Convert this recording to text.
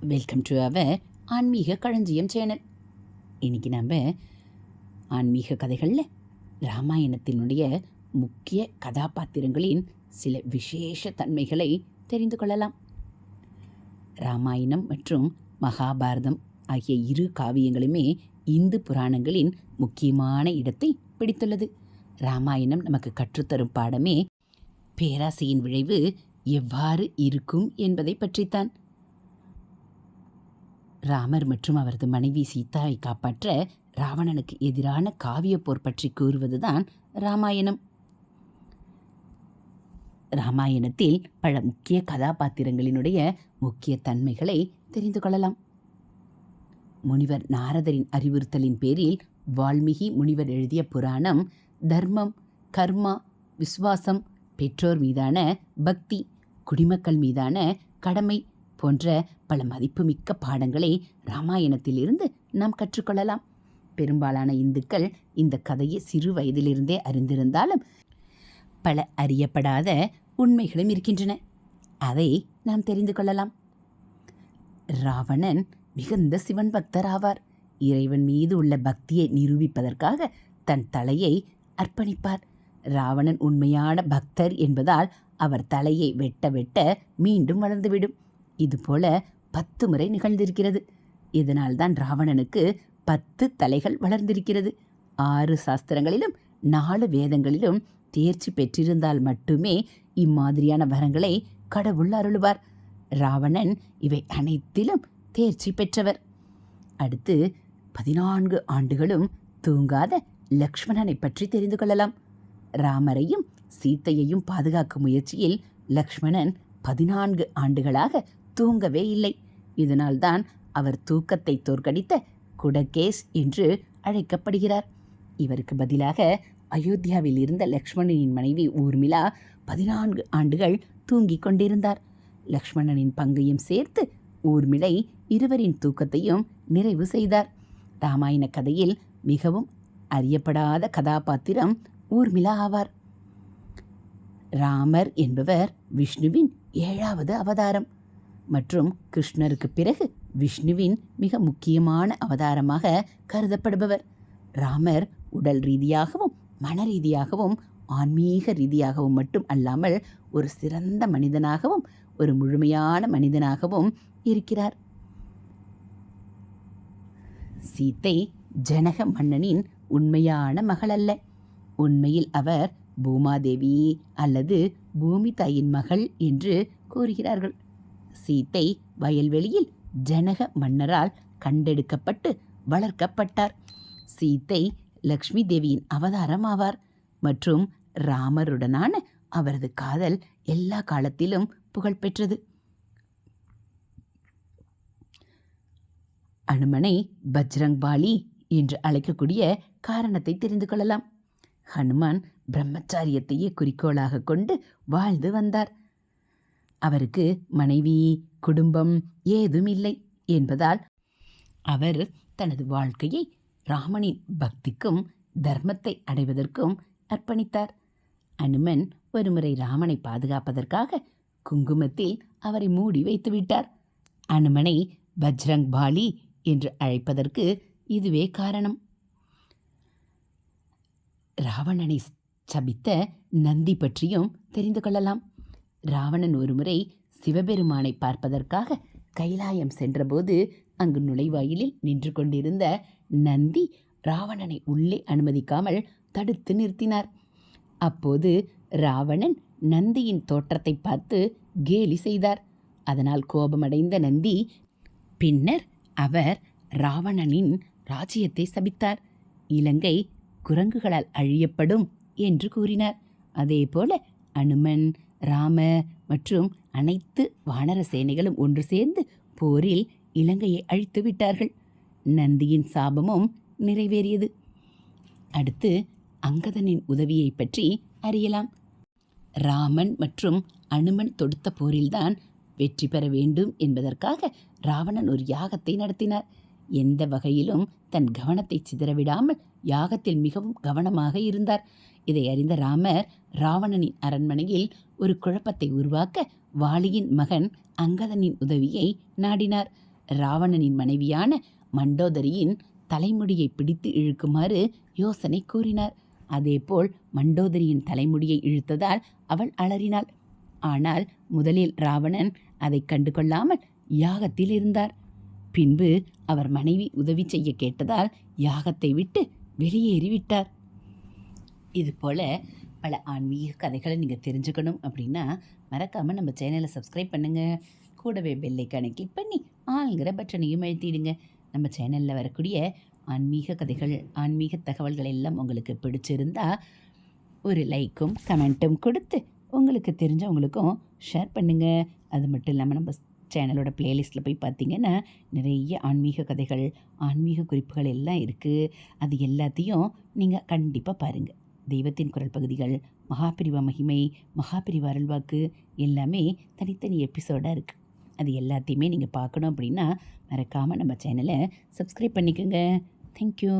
Welcome to our ஆன்மீக களஞ்சியம் channel. இன்றைக்கி நம்ம ஆன்மீக கதைகளில் ராமாயணத்தினுடைய முக்கிய கதாபாத்திரங்களின் சில விசேஷ தன்மைகளை தெரிந்து கொள்ளலாம். ராமாயணம் மற்றும் மகாபாரதம் ஆகிய இரு காவியங்களுமே இந்து புராணங்களின் முக்கியமான இடத்தை பிடித்துள்ளது. ராமாயணம் நமக்கு கற்றுத்தரும் பாடமே பேராசையின் விளைவு எவ்வாறு இருக்கும் என்பதை பற்றித்தான். ராமர் மற்றும் அவரது மனைவி சீதாவை காப்பாற்ற ராவணனுக்கு எதிரான காவிய போர் பற்றி கூறுவதுதான் ராமாயணம். ராமாயணத்தில் பல முக்கிய கதாபாத்திரங்களினுடைய முக்கிய தன்மைகளை தெரிந்து கொள்ளலாம். முனிவர் நாரதரின் அறிவுறுத்தலின் பேரில் வால்மீகி முனிவர் எழுதிய புராணம் தர்மம் கர்மா விசுவாசம் பெற்றோர் மீதான பக்தி குடிமக்கள் மீதான கடமை போன்ற பல மதிப்புமிக்க பாடங்களை ராமாயணத்திலிருந்து நாம் கற்றுக்கொள்ளலாம். பெரும்பாலான இந்துக்கள் இந்த கதையை சிறு வயதிலிருந்தே அறிந்திருந்தாலும் பல அறியப்படாத உண்மைகளும் இருக்கின்றன. அதை நாம் தெரிந்து கொள்ளலாம். ராவணன் மிகுந்த சிவன் பக்தர் ஆவார் இறைவன் மீது உள்ள பக்தியை நிரூபிப்பதற்காக தன் தலையை அர்ப்பணிப்பார். ராவணன் உண்மையான பக்தர் என்பதால் அவர் தலையை வெட்ட வெட்ட மீண்டும் வளர்ந்துவிடும். இதுபோல பத்து முறை நிகழ்ந்திருக்கிறது. இதனால்தான் ராவணனுக்கு பத்து தலைகள் வளர்ந்திருக்கிறது. ஆறு சாஸ்திரங்களிலும் நாலு வேதங்களிலும் தேர்ச்சி பெற்றிருந்தால் மட்டுமே இம்மாதிரியான வரங்களை கடவுள் அருளுவார். ராவணன் இவை அனைத்திலும் தேர்ச்சி பெற்றவர். அடுத்து பதினான்கு ஆண்டுகளும் தூங்காத லக்ஷ்மணனை பற்றி தெரிந்து கொள்ளலாம். ராமரையும் சீத்தையையும் பாதுகாக்கும் முயற்சியில் லக்ஷ்மணன் பதினான்கு ஆண்டுகளாக தூங்கவே இல்லை. இதனால்தான் அவர் தூக்கத்தை தோற்கடித்த குடகேஸ் என்று அழைக்கப்படுகிறார். இவருக்கு பதிலாக அயோத்தியாவில் இருந்த லக்ஷ்மணனின் மனைவி ஊர்மிளா பதினான்கு ஆண்டுகள் தூங்கிக் கொண்டிருந்தார். லக்ஷ்மணனின் பங்கையும் சேர்த்து ஊர்மிளை இருவரின் தூக்கத்தையும் நிறைவு செய்தார். ராமாயண கதையில் மிகவும் அறியப்படாத கதாபாத்திரம் ஊர்மிளா ஆவார். ராமர் என்பவர் விஷ்ணுவின் ஏழாவது அவதாரம். மற்றும் கிருஷ்ணருக்கு பிறகு விஷ்ணுவின் மிக முக்கியமான அவதாரமாக கருதப்படுபவர். ராமர் உடல் ரீதியாகவும் மன ரீதியாகவும் ஆன்மீக ரீதியாகவும் மட்டும் அல்லாமல் ஒரு சிறந்த மனிதனாகவும் ஒரு முழுமையான மனிதனாகவும் இருக்கிறார். சீத்தை ஜனக மன்னனின் உண்மையான மகள் அல்ல உண்மையில் அவர் பூமாதேவி அல்லது பூமி தாயின் மகள் என்று கூறுகிறார்கள். சீத்தை வயல்வெளியில் ஜனக மன்னரால் கண்டெடுக்கப்பட்டு வளர்க்கப்பட்டார். சீத்தை லக்ஷ்மி தேவியின் அவதாரம் ஆவார் மற்றும் ராமருடனான அவரது காதல் எல்லா காலத்திலும் புகழ்பெற்றது அனுமனை பஜ்ரங் பாலி என்று அழைக்கக்கூடிய காரணத்தை தெரிந்து கொள்ளலாம். ஹனுமான் பிரம்மச்சாரியத்தையே குறிக்கோளாக கொண்டு வாழ்ந்து வந்தார். அவருக்கு மனைவி குடும்பம் ஏதும் இல்லை என்பதால் அவர் தனது வாழ்க்கையை ராமனின் பக்திக்கும் தர்மத்தை அடைவதற்கும் அர்ப்பணித்தார். அனுமன் ஒருமுறை ராமனை பாதுகாப்பதற்காக குங்குமத்தில் அவரை மூடி வைத்துவிட்டார் அனுமனை பஜ்ரங் பாலி என்று அழைப்பதற்கு இதுவே காரணம். ராவணனை சபித்த நந்தி பற்றியும் தெரிந்து கொள்ளலாம். ராவணன் ஒருமுறை சிவபெருமானை பார்ப்பதற்காக கைலாயம் சென்றபோது அங்கு நுழைவாயிலில் நின்று கொண்டிருந்த நந்தி ராவணனை உள்ளே அனுமதிக்காமல் தடுத்து நிறுத்தினார். அப்போது ராவணன் நந்தியின் தோற்றத்தை பார்த்து கேலி செய்தார். அதனால் கோபமடைந்த நந்தி பின்னர் அவர் ராவணனின் ராஜ்யத்தை சபித்தார். இலங்கை குரங்குகளால் அழியப்படும் என்று கூறினார். அதேபோல அனுமன் ராம மற்றும் அனைத்து வானர சேனைகளும் ஒன்று சேர்ந்து போரில் இலங்கையை அழித்து விட்டார்கள். நந்தியின் சாபமும் நிறைவேறியது. அடுத்து அங்கதனின் உதவியை பற்றி அறியலாம். ராமன் மற்றும் அனுமன் தொடுத்த போரில்தான் வெற்றி பெற வேண்டும் என்பதற்காக ராவணன் ஒரு யாகத்தை நடத்தினார். எந்த வகையிலும் தன் கவனத்தை சிதறவிடாமல் யாகத்தில் மிகவும் கவனமாக இருந்தார். இதை அறிந்த ராமர் ராவணனின் அரண்மனையில் ஒரு குழப்பத்தை உருவாக்க வாலியின் மகன் அங்கதனின் உதவியை நாடினார். ராவணனின் மனைவியான மண்டோதரியின் தலைமுடியை பிடித்து இழுக்குமாறு யோசனை கூறினார். அதேபோல் மண்டோதரியின் தலைமுடியை இழுத்ததால் அவள் அலறினாள். ஆனால் முதலில் ராவணன் அதை கண்டு கொள்ளாமல் யாகத்தில் இருந்தார். பின்பு அவர் மனைவி உதவி செய்ய கேட்டதால் யாகத்தை விட்டு வெளியேறிவிட்டார். இது போல பல ஆன்மீக கதைகளை நீங்கள் தெரிஞ்சுக்கணும் அப்படின்னா மறக்காமல் நம்ம சேனலை சப்ஸ்கிரைப் பண்ணுங்கள் கூடவே பெல்லைக்கான கிளிக் பண்ணி ஆளுங்கிற பட்டனையும் எழுத்திடுங்க நம்ம சேனலில் வரக்கூடிய ஆன்மீக கதைகள் ஆன்மீக தகவல்கள் எல்லாம் உங்களுக்கு பிடிச்சிருந்தா ஒரு லைக்கும் கமெண்ட்டும் கொடுத்து உங்களுக்கு தெரிஞ்சவங்களுக்கும் ஷேர் பண்ணுங்கள் அது மட்டும் இல்லாமல் நம்ம சேனலோட பிளேலிஸ்ட்டில் போய் பார்த்தீங்கன்னா நிறைய ஆன்மீக கதைகள் ஆன்மீக குறிப்புகள் எல்லாம் இருக்குது அது எல்லாத்தையும் நீங்கள் கண்டிப்பாக பாருங்கள் தெய்வத்தின் குரல் பகுதிகள் மகாபிரிவா மகிமை மகாபிரிவா அருள்வாக்கு எல்லாமே தனித்தனி எபிசோடாக இருக்குது அது எல்லாத்தையுமே நீங்கள் பார்க்கணும் அப்படின்னா மறக்காமல் நம்ம சேனலை சப்ஸ்கிரைப் பண்ணிக்கோங்க. தேங்க்யூ